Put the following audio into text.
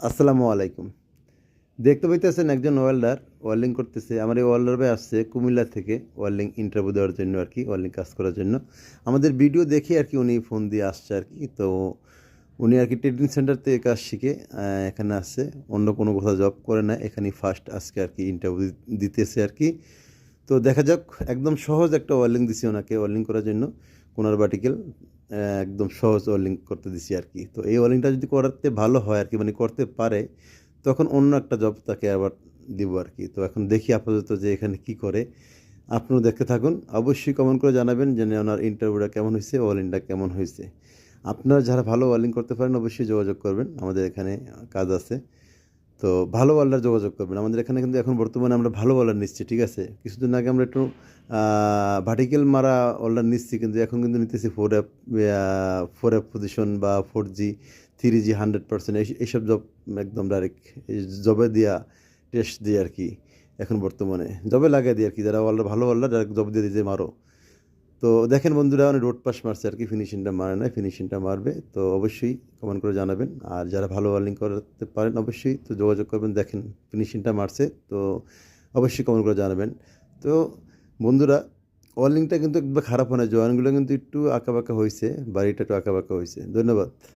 আসসালামু আলাইকুম। দেখতে পাইতেছেন একজন ওয়েল্ডার, ওয়েল্ডিং করতেছে। আমার এই ওয়েল্ডার ভাই আসছে কুমিল্লা থেকে ওয়েল্ডিং ইন্টারভিউ দেওয়ার জন্য আর কি, ওয়েল্ডিং কাজ করার জন্য। আমাদের ভিডিও দেখে আর কি উনি ফোন দিয়ে আসছে আর কি। তো উনি আর কি ট্রেনিং সেন্টার থেকে কাজ শিখে এখানে আসছে। অন্য কোনো কোথাও জব করে না এখানে ফার্স্ট আজকে আর কি ইন্টারভিউ দিতেছে আর কি। তো দেখা যাক, একদম সহজ একটা ওয়েল্ডিং দিছি ওনাকে, ওয়েল্ডিং করার জন্য। কোনার বাটিকেল একদম সহজ ওয়েল্ডিং করতে দিছি আর কি। তো এই ওয়েল্ডিংটা যদি করতে ভালো হয় আর কি মানে করতে পারে, তখন অন্য একটা জব তাকে আবার দিব আর কি। তো এখন দেখি আপাতত যে এখানে কি করে। আপনিও দেখতে থাকুন। অবশ্যই কমেন্ট করে জানাবেন যে ওনার ইন্টারভিউটা কেমন হয়েছে ওয়েল্ডিংটা কেমন হয়েছে। আপনারা যারা ভালো ওয়েল্ডিং করতে পারেন, অবশ্যই যোগাযোগ করবেন। আমাদের এখানে কাজ আছে। তো ভালো ওয়াল্ডার যোগাযোগ করবেন। আমাদের এখানে কিন্তু এখন বর্তমানে আমরা ভালো ওয়াল্ডার নিচ্ছি, ঠিক আছে? কিছুদিন আগে আমরা একটু ভার্টিক্যাল মারা ওয়াল্ডার নিচ্ছি, কিন্তু এখন কিন্তু নিতেছি four app four app position বা four G three G hundred percent এইসব জব একদম ডাইরেক্ট জবে দিয়া টেস্ট দিয়ে আর কি, এখন বর্তমানে। জবে লাগিয়ে দিই আর কি, যারা ওয়াল্ডার ভালো ওয়াল্ডার ডাইরেক্ট জব দিয়ে দিয়ে মারো। তো দেখেন বন্ধুরা অনেক রোড পাস মারছে আর কি ফিনিশিংটা মারে না ফিনিশিংটা মারবে। তো অবশ্যই কমেন্ট করে জানাবেন। আর যারা ভালো ওয়ার্লিং করতে পারেন, অবশ্যই তো যোগাযোগ করবেন। দেখেন ফিনিশিংটা মারছে, তো অবশ্যই কমেন্ট করে জানাবেন। তো বন্ধুরা ওয়ার্লিংটা কিন্তু একবার খারাপ হয় না। জয়েনগুলো কিন্তু একটু আঁকা বাঁকা হয়েছে, বাড়িটা একটু আঁকা বাঁকা হয়েছে। ধন্যবাদ।